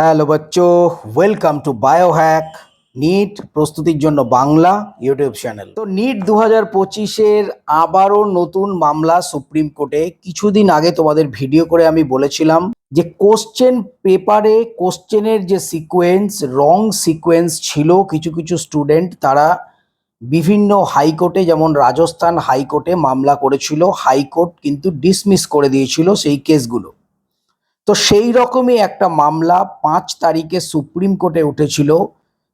Hello বাচ্চো welcome to Biohack NEET প্রস্তুতির জন্য বাংলা ইউটিউব চ্যানেল। তো নিট দু হাজার পঁচিশের আবারও নতুন মামলা সুপ্রিম কোর্টে কিছুদিন আগে তোমাদের ভিডিও করে আমি বলেছিলাম যে কোশ্চেন পেপারে কোশ্চেনের যে সিকোয়েন্স রং সিকোয়েন্স ছিল, কিছু কিছু স্টুডেন্ট তারা বিভিন্ন হাইকোর্টে, যেমন রাজস্থান হাইকোর্টে মামলা করেছিল, হাইকোর্ট কিন্তু ডিসমিস করে দিয়েছিল সেই কেসগুলো তো সেই রকমই একটা মামলা পাঁচ তারিখে সুপ্রিম কোর্টে উঠেছিল।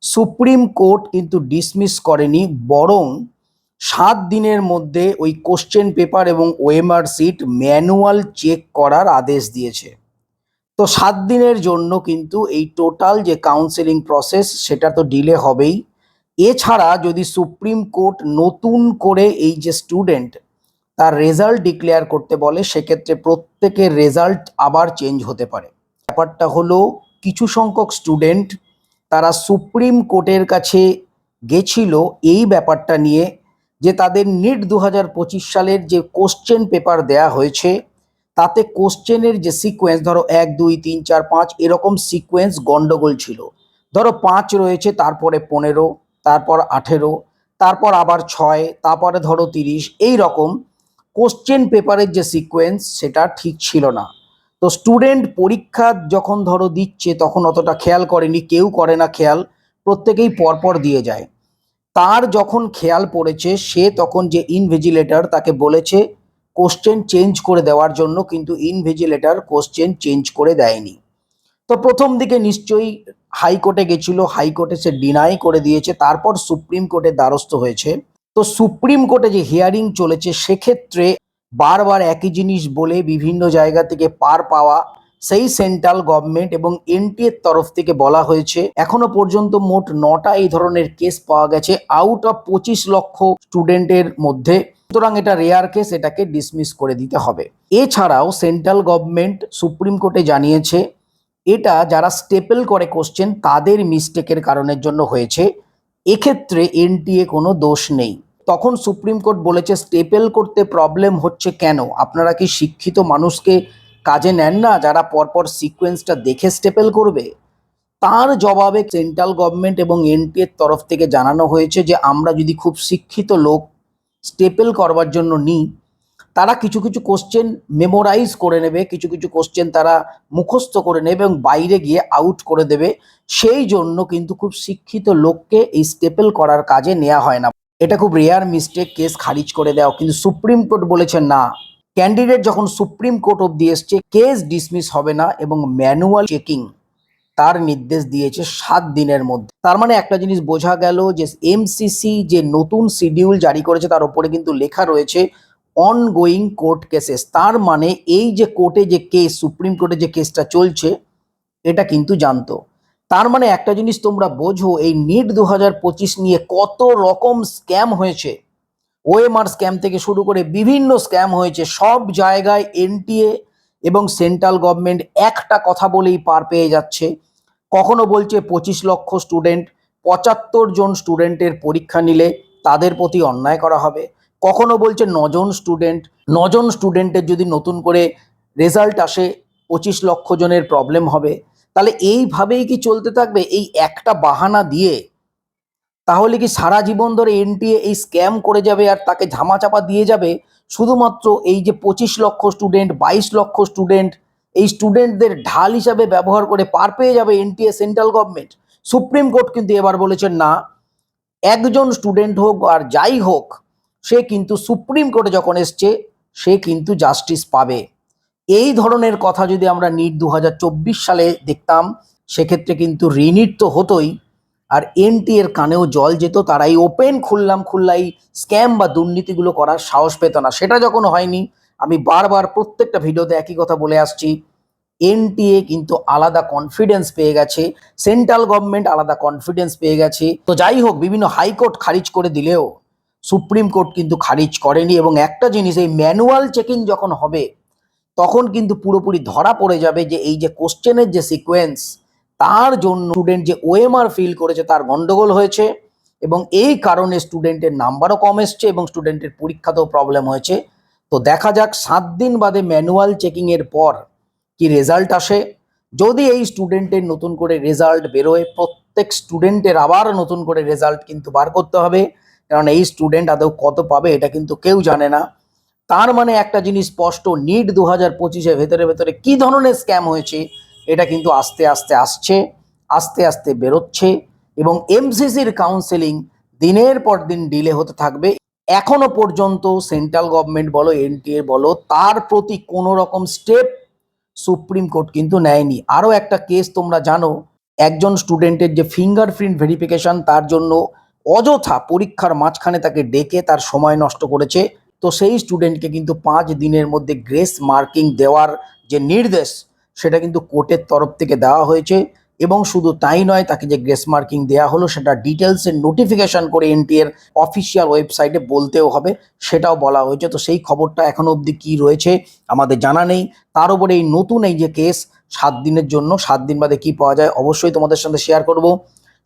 সুপ্রিম কোর্ট কিন্তু ডিসমিস করেনি, বরং সাত দিনের মধ্যে ওই কোশ্চেন পেপার এবং ওএমআর সিট ম্যানুয়াল চেক করার আদেশ দিয়েছে। তো সাত দিনের জন্য কিন্তু এই টোটাল যে কাউন্সেলিং প্রসেস সেটা তো ডিলে হবেই। এছাড়া যদি সুপ্রিম কোর্ট নতুন করে এই যে স্টুডেন্ট তার রেজাল্ট ডিক্লেয়ার করতে বলে, সেক্ষেত্রে প্রত্যেকের রেজাল্ট আবার চেঞ্জ হতে পারে। ব্যাপারটা হলো, কিছু সংখ্যক স্টুডেন্ট তারা সুপ্রিম কোর্টের কাছে গেছিল এই ব্যাপারটা নিয়ে যে তাদের নিট দু হাজার পঁচিশ সালের যে কোশ্চেন পেপার দেয়া হয়েছে, তাতে কোশ্চেনের যে সিকোয়েন্স ধরো এক, দুই, তিন, চার, পাঁচ, এরকম সিকোয়েন্স গন্ডগোল ছিল। ধরো পাঁচ রয়েছে, তারপরে পনেরো, তারপর আঠেরো, তারপর আবার ছয়, তারপরে ধরো তিরিশ এই রকম কোশ্চেন পেপারের যে সিকোয়েন্স সেটা ঠিক ছিল না। তো স্টুডেন্ট পরীক্ষা যখন ধরো দিচ্ছে, তখন অতটা খেয়াল করেনি, কেউ করে না খেয়াল, প্রত্যেকেই পরপর দিয়ে যায়। তার যখন খেয়াল পড়েছে, সে তখন যে ইনভিজিলেটর তাকে বলেছে কোশ্চেন চেঞ্জ করে দেওয়ার জন্য, কিন্তু ইনভিজিলেটর কোশ্চেন চেঞ্জ করে দেয়নি। তো প্রথম দিকে নিশ্চয়ই হাইকোর্টে গেছিল হাইকোর্টে সে ডিনাই করে দিয়েছে, তারপর সুপ্রিম কোর্টে দ্বারস্থ হয়েছে। তো সুপ্রিম কোর্টে যে হিয়ারিং চলেছে, সেক্ষেত্রে বারবার একই জিনিস বলে বিভিন্ন জায়গা থেকে পার পাওয়া সেই সেন্ট্রাল গভর্নমেন্ট এবং এনটিএর তরফ থেকে বলা হয়েছে, এখনও পর্যন্ত মোট নটা এই ধরনের কেস পাওয়া গেছে আউট অফ পঁচিশ লক্ষ স্টুডেন্টের মধ্যে। সুতরাং এটা রেয়ার কেস এটাকে ডিসমিস করে দিতে হবে। এছাড়াও সেন্ট্রাল গভর্নমেন্ট সুপ্রিম কোর্টে জানিয়েছে, এটা যারা স্টেপেল করে কোশ্চেন তাদের মিস্টেকের কারণের জন্য হয়েছে। এক্ষেত্রে এনটিএ কোনো দোষ নেই। তখন সুপ্রিম কোর্ট বলেছে, স্টেপল করতে প্রবলেম হচ্ছে কেন? আপনারা কি শিক্ষিত মানুষকে কাজে নেন না যারা পরপর সিকোয়েন্সটা দেখে স্টেপেল করবে? তার জবাবে সেন্ট্রাল গভর্নমেন্ট এবং এনটিএর তরফ থেকে জানানো হয়েছে যে, আমরা যদি খুব শিক্ষিত লোক স্টেপেল করবার জন্য নিই, তারা কিছু কিছু কোশ্চেন মেমোরাইজ করে নেবে, কিছু কিছু কোশ্চেন তারা মুখস্থ করে নেবে এবং বাইরে গিয়ে আউট করে দেবে। সেই জন্য কিন্তু খুব শিক্ষিত লোককে এই স্টেপল করার কাজে নেওয়া হয় না। এটা খুব রেয়ার মিস্টেক কেস খারিজ করে দেওয়া, কিন্তু সুপ্রিম কোর্ট বলেছে না। ক্যান্ডিডেট যখন সুপ্রিম কোর্ট অব্দি এসছে কেস ডিসমিস হবে না এবং ম্যানুয়াল চেকিং তার নির্দেশ দিয়েছে সাত দিনের মধ্যে। তার মানে একটা জিনিস বোঝা গেল যে এমসিসি যে নতুন শিডিউল জারি করেছে, তার উপরে কিন্তু লেখা রয়েছে অনগোয়িং কোর্ট কেসেস তার মানে এই যে কোর্টে যে কেস সুপ্রিম কোর্টে যে কেসটা চলছে, এটা কিন্তু জানতো। তার মানে একটা জিনিস তোমরা বোঝো, এই নিট দু হাজার পঁচিশ নিয়ে কত রকম স্ক্যাম হয়েছে। ওএমআর স্ক্যাম থেকে শুরু করে বিভিন্ন স্ক্যাম হয়েছে, সব জায়গায় এনটিএ এবং সেন্ট্রাল গভর্নমেন্ট একটা কথা বলেই পার পেয়ে যাচ্ছে। কখনো বলছে পঁচিশ লক্ষ স্টুডেন্ট পঁচাত্তর জন স্টুডেন্টের পরীক্ষা নিলে তাদের প্রতি অন্যায় করা হবে। কখনো বলছে নজন স্টুডেন্ট নজন স্টুডেন্টের যদি নতুন করে রেজাল্ট আসে, পঁচিশ লক্ষ জনের প্রবলেম হবে। তাহলে এইভাবেই কি চলতে থাকবে? এই একটা বাহানা দিয়ে তাহলে কি সারা জীবন ধরে এনটিএ এই স্ক্যাম করে যাবে আর তাকে ঝামাচাপা দিয়ে যাবে? শুধুমাত্র এই যে পঁচিশ লক্ষ স্টুডেন্ট, বাইশ লক্ষ স্টুডেন্ট, এই স্টুডেন্টদের ঢাল হিসাবে ব্যবহার করে পার পেয়ে যাবে NTA central government. Supreme Court কিন্তু এবার বলেছেন, না, একজন স্টুডেন্ট হোক আর যাই হোক, সে কিন্তু সুপ্রিম কোর্টে যখন এসছে, সে কিন্তু জাস্টিস পাবে। এই ধরনের কথা যদি আমরা নিট দু হাজার চব্বিশ সালে দেখতাম, সেক্ষেত্রে কিন্তু রিনিট তো হতোই। আর এনটি এর কানেও জল যেত তারা এই ওপেন খুললাম, খুললাই স্ক্যাম বা দুর্নীতিগুলো করার সাহস পেত না। সেটা যখন হয়নি, আমি বারবার প্রত্যেকটা ভিডিওতে একই কথা বলে আসছি, এনটিএ কিন্তু আলাদা কনফিডেন্স পেয়ে গেছে, সেন্ট্রাল গভর্নমেন্ট আলাদা কনফিডেন্স পেয়ে গেছে। তো যাই হোক, বিভিন্ন হাইকোর্ট খারিজ করে দিলেও, সুপ্রিম কোর্ট কিন্তু খারিজ করেনি। এবং একটা জিনিস, এই ম্যানুয়াল চেকিং যখন হবে তখন কিন্তু পুরোপুরি ধরা পড়ে যাবে যে এই যে কোশ্চেনের যে সিকোয়েন্স তার জন্য স্টুডেন্ট যে ওএমআর ফিল করেছে তার গন্ডগোল হয়েছে এবং এই কারণে স্টুডেন্টের নাম্বারও কম এসছে এবং স্টুডেন্টের পরীক্ষাতেও প্রবলেম হয়েছে। তো দেখা যাক, সাত দিন বাদে ম্যানুয়াল চেকিংয়ের পর কি রেজাল্ট আসে। যদি এই স্টুডেন্টের নতুন করে রেজাল্ট বেরোয়, প্রত্যেক স্টুডেন্টের আবার নতুন করে রেজাল্ট কিন্তু বার করতে হবে। কারণ এই স্টুডেন্ট আদৌ কত পাবে এটা কিন্তু কেউ জানে না। তার মানে একটা জিনিস স্পষ্ট নিট দু হাজার পঁচিশে ভেতরে ভেতরে কি ধরনের স্ক্যাম হয়েছে, এটা কিন্তু আস্তে আস্তে আসছে, আস্তে আস্তে বেরোচ্ছে এবং এমসিসির কাউন্সেলিং দিনের পর দিন ডিলে হতে থাকবে। এখনও পর্যন্ত সেন্ট্রাল গভর্নমেন্ট বলো এনটিএ বলো, তার প্রতি কোনো রকম স্টেপ সুপ্রিম কোর্ট কিন্তু নেয়নি। আরও একটা কেস তোমরা জানো, একজন স্টুডেন্টের যে ফিঙ্গারপ্রিন্ট ভেরিফিকেশন তার জন্য অযথা পরীক্ষার মাঝখানে তাকে ডেকে তার সময় নষ্ট করেছে। তো সেই স্টুডেন্টকে কিন্তু পাঁচ দিনের মধ্যে গ্রেস মার্কিং দেওয়ার যে নির্দেশ, সেটা কিন্তু কোর্টের তরফ থেকে দেওয়া হয়েছে এবং শুধু তাই নয়, তাকে যে গ্রেস মার্কিং দেওয়া হলো, সেটা ডিটেলসের নোটিফিকেশন করে এনটিএর অফিসিয়াল ওয়েবসাইটে বলতেও হবে, সেটাও বলা হয়েছে। তো সেই খবরটা এখনও অবধি কি রয়েছে, আমাদের জানা নেই। তার উপরে এই নতুন এই যে কেস সাত দিনের জন্য, সাত দিন বাদে কি পাওয়া যায়, অবশ্যই তোমাদের সাথে শেয়ার করব।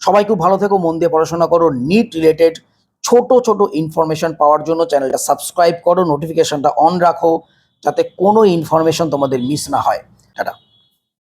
সবাই খুব ভালো থেকো, মন দিয়ে পড়াশোনা করো নিট রিলেটেড ছোট ছোট ইনফরমেশন পাওয়ার জন্য চ্যানেলটা সাবস্ক্রাইব করো নোটিফিকেশনটা অন রাখো, যাতে কোনো ইনফরমেশন তোমাদের মিস না হয়।